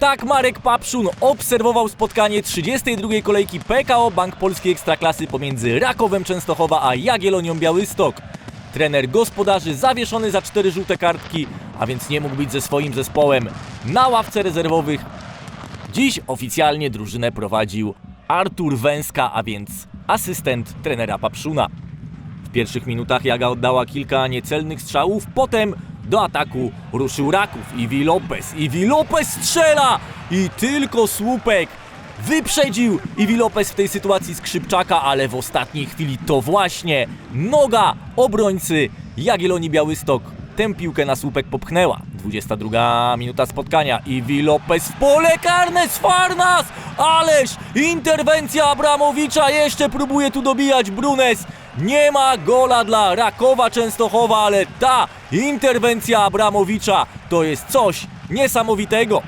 Tak Marek Papszun obserwował spotkanie 32. kolejki PKO Bank Polskiej Ekstraklasy pomiędzy Rakowem Częstochowa a Jagiellonią Białystok. Trener gospodarzy zawieszony za cztery żółte kartki, a więc nie mógł być ze swoim zespołem na ławce rezerwowych. Dziś oficjalnie drużynę prowadził Artur Węska, a więc asystent trenera Papszuna. W pierwszych minutach Jaga oddała kilka niecelnych strzałów, potem do ataku ruszył Raków. Iwi Lopez, Iwi Lopez strzela! I tylko słupek wyprzedził Iwi Lopez w tej sytuacji Skrzypczaka, ale w ostatniej chwili to właśnie noga obrońcy Jagiellonii Białystok tę piłkę na słupek popchnęła. 22 minuta spotkania. Iwi Lopez w pole karne z Farnas! Ależ interwencja Abramowicza jeszcze próbuje tu dobijać Brunes. Nie ma gola dla Rakowa Częstochowa, ale ta interwencja Abramowicza to jest coś niesamowitego.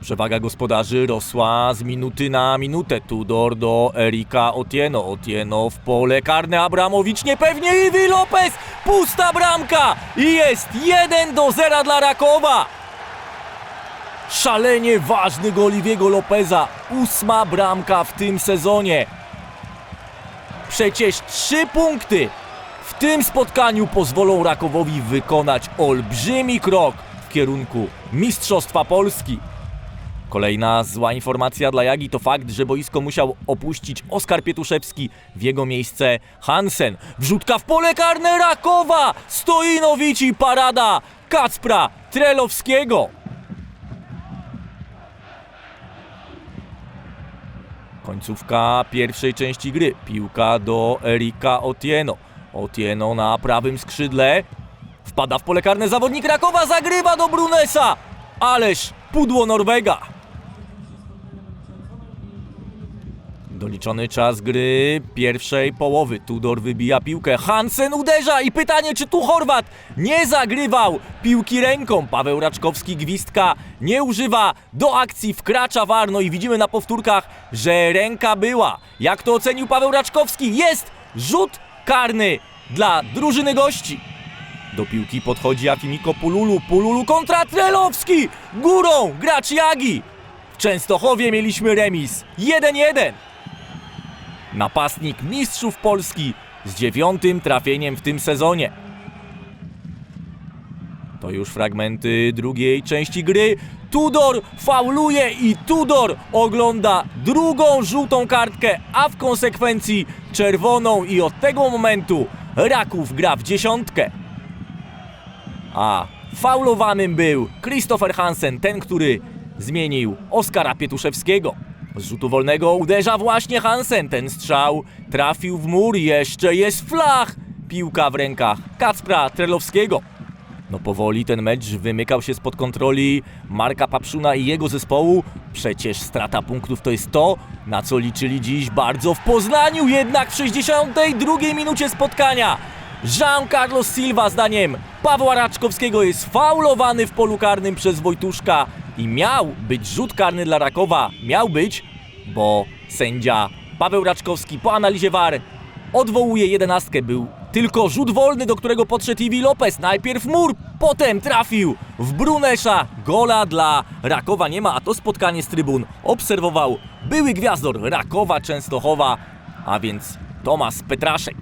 Przewaga gospodarzy rosła z minuty na minutę. Tudor do Erika Otieno. Otieno w pole karne. Abramowicz niepewnie. Iwi Lopez. Pusta bramka. I jest 1 do 0 dla Rakowa. Szalenie ważny gol Iwiego Lopeza. Ósma bramka w tym sezonie. Przecież trzy punkty w tym spotkaniu pozwolą Rakowowi wykonać olbrzymi krok w kierunku Mistrzostwa Polski. Kolejna zła informacja dla Jagi to fakt, że boisko musiał opuścić Oskar Pietuszewski. W jego miejsce Hansen. Wrzutka w pole karne Rakowa! Stoinowicz i parada Kacpra Trelowskiego. Końcówka pierwszej części gry. Piłka do Erika Otieno. Otieno na prawym skrzydle. Wpada w pole karne zawodnik Rakowa, zagrywa do Brunesa. Ależ pudło Norwega. Doliczony czas gry pierwszej połowy. Tudor wybija piłkę. Hansen uderza i pytanie, czy tu Chorwat nie zagrywał piłki ręką. Paweł Raczkowski gwizdka nie używa. Do akcji wkracza Warno i widzimy na powtórkach, że ręka była. Jak to ocenił Paweł Raczkowski? Jest rzut karny dla drużyny gości. Do piłki podchodzi Afimiko Pululu. Pululu kontra Trelowski. Górą gracz Jagi. W Częstochowie mieliśmy remis 1-1. Napastnik mistrzów Polski z dziewiątym trafieniem w tym sezonie. To już fragmenty drugiej części gry. Tudor fauluje i Tudor ogląda drugą żółtą kartkę, a w konsekwencji czerwoną i od tego momentu Raków gra w dziesiątkę. A faulowanym był Christopher Hansen, ten, który zmienił Oskara Pietuszewskiego. Z rzutu wolnego uderza właśnie Hansen. Ten strzał trafił w mur. Jeszcze jest flach. Piłka w rękach Kacpra Trelowskiego. No powoli ten mecz wymykał się spod kontroli Marka Papszuna i jego zespołu. Przecież strata punktów to jest to, na co liczyli dziś bardzo w Poznaniu. Jednak w 62 minucie spotkania Jean Carlos Silva zdaniem Pawła Raczkowskiego jest faulowany w polu karnym przez Wojtuszka i miał być rzut karny dla Rakowa. Miał być, bo sędzia Paweł Raczkowski po analizie VAR odwołuje jedenastkę. Był tylko rzut wolny, do którego podszedł Iwi Lopez. Najpierw mur, potem trafił w Brunesza. Gola dla Rakowa nie ma, a to spotkanie z trybun obserwował były gwiazdor Rakowa Częstochowa, a więc Tomasz Petraszek.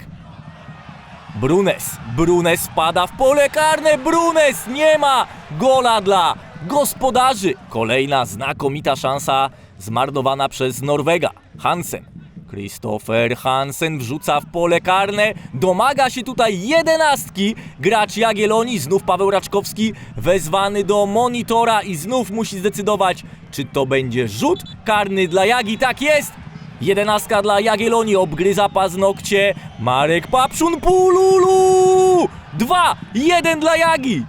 Brunes. Brunes pada w pole karne. Brunes nie ma gola dla gospodarzy. Kolejna znakomita szansa zmarnowana przez Norwega. Hansen. Christopher Hansen wrzuca w pole karne. Domaga się tutaj jedenastki. Gracz Jagiellonii, znów Paweł Raczkowski, wezwany do monitora i znów musi zdecydować, czy to będzie rzut karny dla Jagi. Tak jest! Jedenastka dla Jagiellonii obgryza paznokcie. Marek Papszun Pululu! Dwa, jeden dla Jagi.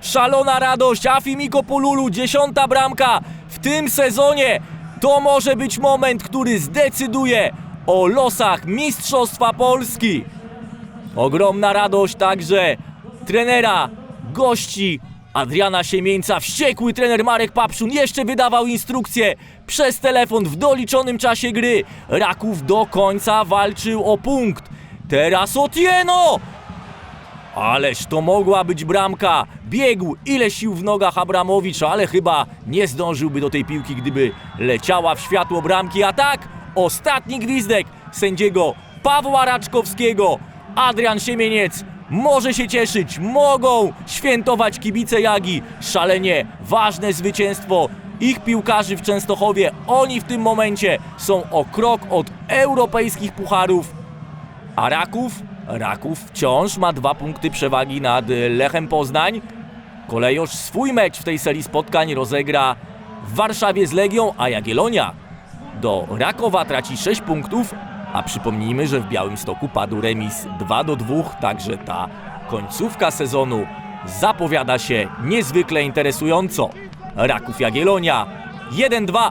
Szalona radość, Afimiko Pululu, dziesiąta bramka w tym sezonie. To może być moment, który zdecyduje o losach Mistrzostwa Polski. Ogromna radość także trenera, gości Adriana Siemieńca. Wściekły trener Marek Papszun jeszcze wydawał instrukcje przez telefon w doliczonym czasie gry. Raków do końca walczył o punkt. Teraz Otieno! Ależ to mogła być bramka. Biegł ile sił w nogach Abramowicz, ale chyba nie zdążyłby do tej piłki, gdyby leciała w światło bramki. A tak, ostatni gwizdek sędziego Pawła Raczkowskiego. Adrian Siemieniec może się cieszyć, mogą świętować kibice Jagi. Szalenie ważne zwycięstwo ich piłkarzy w Częstochowie. Oni w tym momencie są o krok od europejskich pucharów. A Raków? Raków wciąż ma dwa punkty przewagi nad Lechem Poznań. Kolejosz swój mecz w tej serii spotkań rozegra w Warszawie z Legią, a Jagiellonia do Rakowa traci 6 punktów, a przypomnijmy, że w Białymstoku padł remis 2 do 2, także ta końcówka sezonu zapowiada się niezwykle interesująco. Raków Jagiellonia 1-2